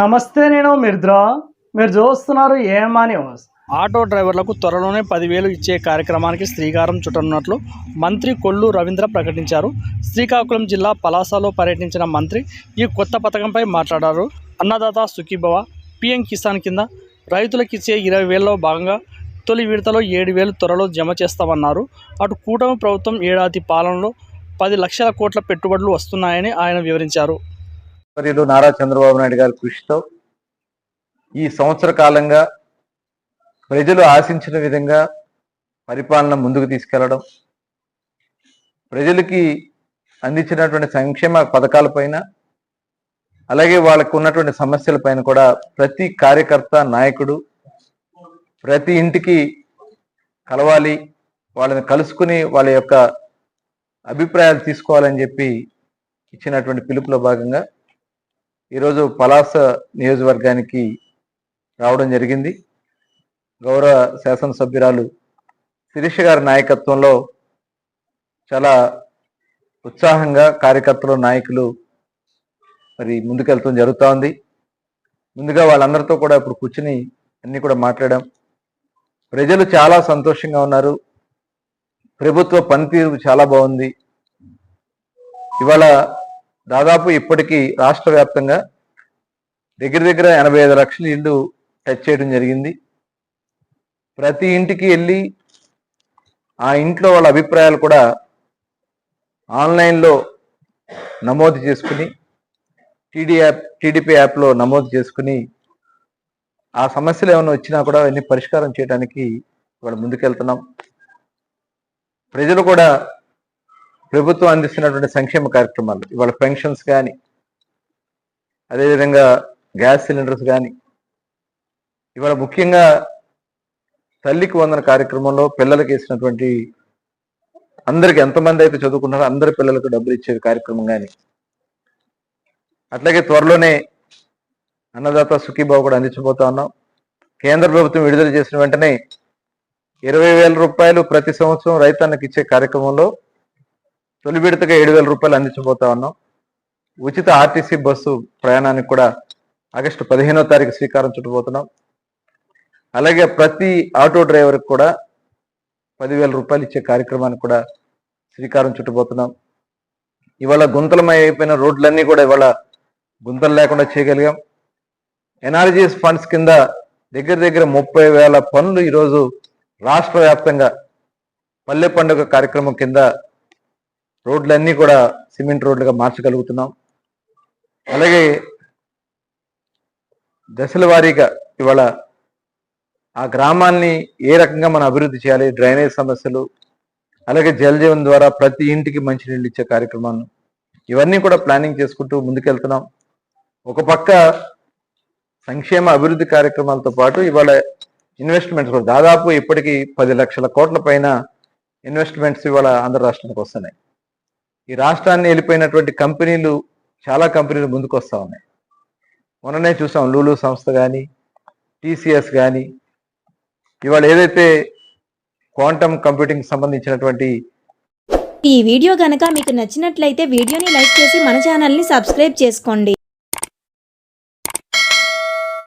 నమస్తే నేను మిర్ద్రా. మీరు చూస్తున్నారు ఏమా న్యూస్. ఆటో డ్రైవర్లకు త్వరలోనే పదివేలు ఇచ్చే కార్యక్రమానికి శ్రీకారం చుట్టనున్నట్లు మంత్రి కొల్లు రవీంద్ర ప్రకటించారు. శ్రీకాకుళం జిల్లా పలాసలో పర్యటించిన మంత్రి ఈ కొత్త పథకంపై మాట్లాడారు. అన్నదాత సుఖీభవ పిఎం కిసాన్ కింద రైతులకు ఇచ్చే ఇరవై వేలలో భాగంగా తొలి విడతలో ఏడు వేలు త్వరలో జమ చేస్తామన్నారు. అటు కూటమి ప్రభుత్వం ఏడాది పాలనలో పది లక్షల కోట్ల పెట్టుబడులు వస్తున్నాయని ఆయన వివరించారు. వర్యులు నారా చంద్రబాబు నాయుడు గారి కృషితో ఈ సంవత్సర కాలంగా ప్రజలు ఆశించిన విధంగా పరిపాలన ముందుకు తీసుకెళ్ళడం ప్రజలకి అందించినటువంటి సంక్షేమ పథకాలపైన అలాగే వాళ్ళకు ఉన్నటువంటి సమస్యలపైన కూడా ప్రతి కార్యకర్త నాయకుడు ప్రతి ఇంటికి కలవాలి వాళ్ళని కలుసుకుని వాళ్ళ యొక్క అభిప్రాయాలు తీసుకోవాలని చెప్పి ఇచ్చినటువంటి పిలుపులో భాగంగా ఈరోజు పలాస నియోజకవర్గానికి రావడం జరిగింది. గౌరవ శాసనసభ్యురాలు శిరీష గారి నాయకత్వంలో చాలా ఉత్సాహంగా కార్యకర్తలు నాయకులు మరి ముందుకెళ్తాం జరుగుతూ ఉంది ముందుగా వాళ్ళందరితో కూడా ఇప్పుడు కూర్చుని అన్నీ కూడా మాట్లాడాం. ప్రజలు చాలా సంతోషంగా ఉన్నారు. ప్రభుత్వ పనితీరు చాలా బాగుంది. ఇవాళ దాదాపు ఇప్పటికీ రాష్ట్ర వ్యాప్తంగా దగ్గర దగ్గర ఎనభై ఐదు లక్షల ఇల్లు టచ్ చేయడం జరిగింది. ప్రతి ఇంటికి వెళ్ళి ఆ ఇంట్లో వాళ్ళ అభిప్రాయాలు కూడా ఆన్లైన్లో నమోదు చేసుకుని టీడీ యాప్ టీడీపీ యాప్లో నమోదు చేసుకుని ఆ సమస్యలు ఏమైనా వచ్చినా కూడా అవన్నీ పరిష్కారం చేయడానికి ఇవాళ ముందుకెళ్తున్నాం. ప్రజలు కూడా ప్రభుత్వం అందిస్తున్నటువంటి సంక్షేమ కార్యక్రమాలు ఇవాళ పెన్షన్స్ కానీ అదేవిధంగా గ్యాస్ సిలిండర్స్ కానీ ఇవాళ ముఖ్యంగా తల్లికి వందన కార్యక్రమంలో పిల్లలకి ఇచ్చినటువంటి అందరికి ఎంతమంది అయితే చదువుకున్నారో అందరి పిల్లలకు డబ్బులు ఇచ్చే కార్యక్రమం కానీ అట్లాగే త్వరలోనే అన్నదాత సుఖీబాబు కూడా అందించబోతా ఉన్నాం. కేంద్ర ప్రభుత్వం విడుదల చేసిన వెంటనే ఇరవై వేల రూపాయలు ప్రతి సంవత్సరం రైతన్నకి ఇచ్చే కార్యక్రమంలో తొలి విడతగా ఏడు వేల రూపాయలు అందించబోతా ఉన్నాం. ఉచిత ఆర్టీసీ బస్సు ప్రయాణానికి కూడా ఆగస్టు పదిహేనో తారీఖు శ్రీకారం చుట్టబోతున్నాం. అలాగే ప్రతి ఆటో డ్రైవర్కి కూడా పదివేల రూపాయలు ఇచ్చే కార్యక్రమానికి కూడా శ్రీకారం చుట్టబోతున్నాం. ఇవాళ గుంతలమై అయిపోయిన రోడ్లన్నీ కూడా ఇవాళ గుంతలు లేకుండా చేయగలిగాం. ఎన్ఆర్జీఎస్ ఫండ్స్ కింద దగ్గర దగ్గర ముప్పై వేల పనులు ఈరోజు రాష్ట్ర వ్యాప్తంగా పల్లె పండుగ కార్యక్రమం కింద రోడ్లన్నీ కూడా సిమెంట్ రోడ్లుగా మార్చగలుగుతున్నాం. అలాగే దశల వారీగా ఇవాళ ఆ గ్రామాన్ని ఏ రకంగా మనం అభివృద్ధి చేయాలి డ్రైనేజ్ సమస్యలు అలాగే జలజీవన్ ద్వారా ప్రతి ఇంటికి మంచినీళ్ళు ఇచ్చే కార్యక్రమాలు ఇవన్నీ కూడా ప్లానింగ్ చేసుకుంటూ ముందుకెళ్తున్నాం. ఒక పక్క సంక్షేమ అభివృద్ధి కార్యక్రమాలతో పాటు ఇవాళ ఇన్వెస్ట్మెంట్స్ కూడా దాదాపు ఇప్పటికీ పది లక్షల కోట్ల పైన ఇన్వెస్ట్మెంట్స్ ఇవాళ ఆంధ్ర రాష్ట్రానికి వస్తున్నాయి. ఈ రాష్ట్రాన్ని వెళ్ళిపోయినటువంటి కంపెనీలు చాలా కంపెనీలు ముందుకు వస్తా ఉన్నాయి. మొన్ననే చూసాం లూలు సంస్థ కానీ టీసీఎస్ కానీ ఇవాళ ఏదైతే క్వాంటమ్ కంప్యూటింగ్ సంబంధించినటువంటి ఈ వీడియో గనక మీకు నచ్చినట్లయితే వీడియోని లైక్ చేసి మన ఛానల్ని సబ్స్క్రైబ్ చేసుకోండి.